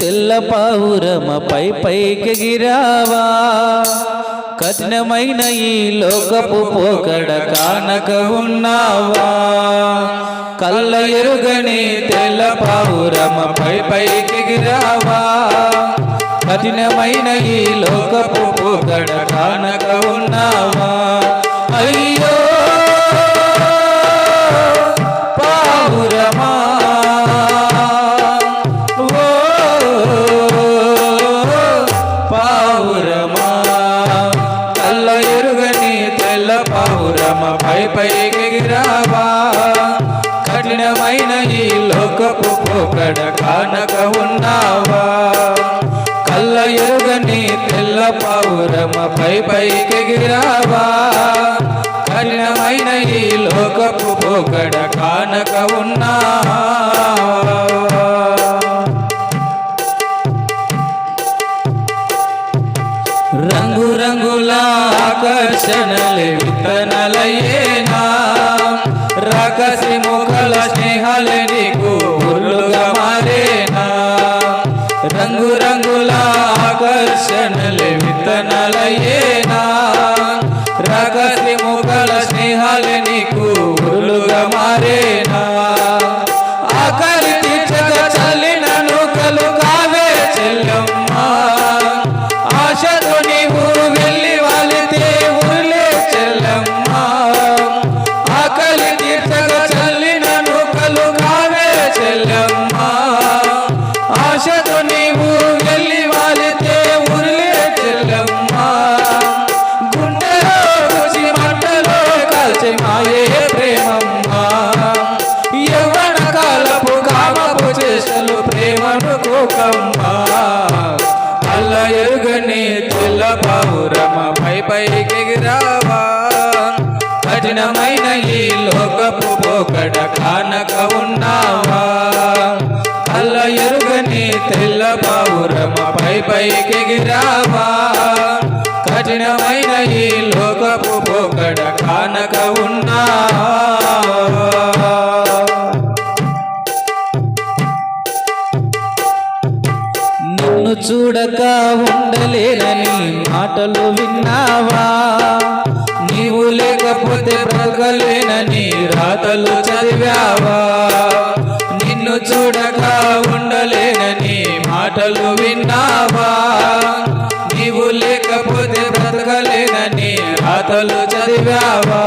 తెల్ల పావురమ పై పైకెగిరావా కఠినమైన ఈ లోకపు పోకడ కానక ఉన్నావా? కళ్ళ ఎరుగని తెల్ల పావురమ పై పైకెగిరావా కఠినమైన ఈ లోకపు పోకడ కానక ఉన్నావా? అయ్యో! ఎరుగని తెల్ల పావురమా పై పైకిరావా కఠినమైన ఈ లోకపు పోకడ కానక ఉన్నావా? కళ్ళ ఎరుగని తెల్ల పావురమ పై రావా కఠినమైన ఈ లోకపు పోకడ కానక ఉన్నావా? ఆకర్షణలే విత్తనలయేనా రాకసి ముఖల స్నేహాలే నీకు ఉర్లుగా మారేనా రంగు రంగుల ఆకర్షణలే విత్తనలయేనా రకసి ముఖల స్నేహాలే నీకు ఉర్లుగా అల్ల ఎరుగని తెల్ల పావురమ పై పైకెగిరావా కఠినమైన ఈ లోకపు పోకడ కానక ఉన్నావా? అల్ల ఎరుగని తెల్ల పావురమ పై పైకెగిరావా కఠినమైన ఈ లోకపు పోకడ కానక ఉన్నావా? చూడక ఉండలేనని మాటలు విన్నావా? నీవు లేకపోతే బ్రతకలేనని రాతలు చదివావా? నిన్ను చూడక ఉండలేనని మాటలు విన్నావా? నీవు లేకపోతే బ్రతకలేనని రాతలు చదివావా?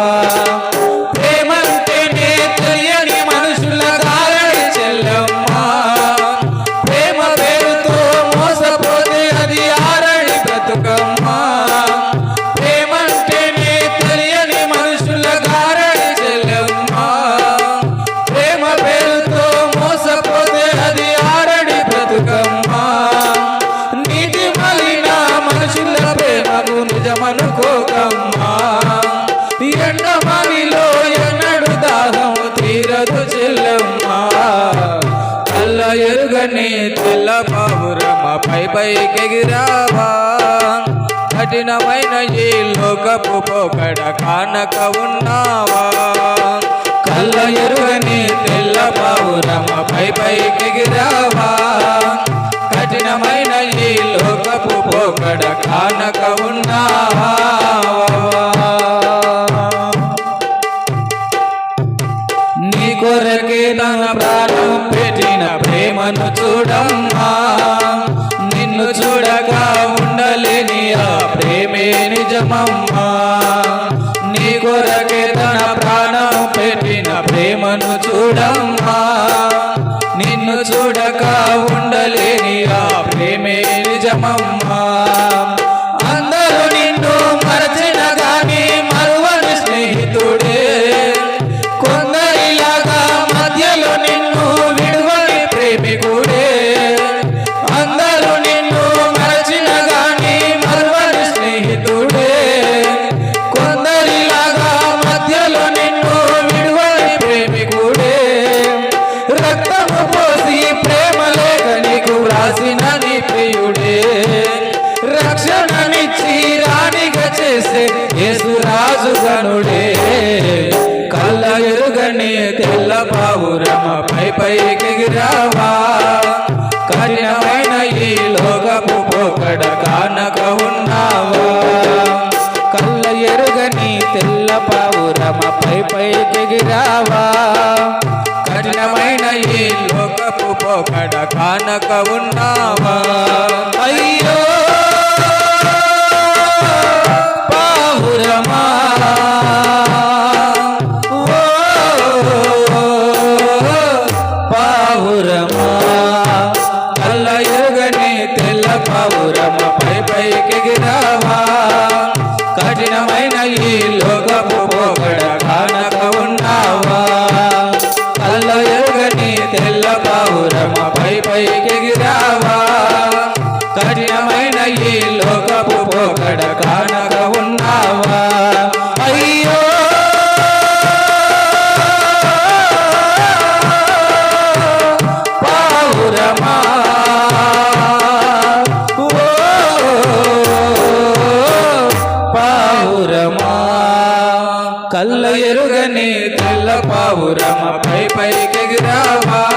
పావురమ పై కఠినమైన ఈ లోకపు పోకడ కానక ఉన్నావా? కళ్ళ ఎరుగని తెల్ల పావురమ పై పైకెగిరావా కఠినమైన ఈ లోకపు పోకడ కానక ఉన్నావా? నీ కొరకే తన ప్రాణం పెట్టిన ప్రేమను చూడమ్మా. చూడగా ఉండలేని ఆ ప్రేమే నిజమమ్మా. నీ కొరకే తన ప్రాణం పెట్టిన ప్రేమను చూడమ్మా. నిన్ను చూడక ఉండలేని ఆ ప్రేమే నిజమమ్మా. రక్షణనిచ్చి రాణిగా చేసే యేసురాజు గనుడే. కళ్ళ ఎరుగని తెల్ల పావురమ పై పైకెగిరావా. కఠిన కఠినమైన ఈ లోకపు పోకడ కానక ఉన్నావా. కళ్ళ ఎరుగని తెల్ల పావురమ పై పైకెగిరావా. కఠినమైన ఈ లోకపు పోకడ కానక ఉన్నావా. పైన ఈ లోకము పోకడ కానక ఉన్నావా? కళ్ళ ఎరుగని తెల్ల పావురమ పై పైకి పైకెగిరావా కఠినమైన ఈ లోకపు పోకడ కానక ఉన్నావా? అయ్యి కళ్ళ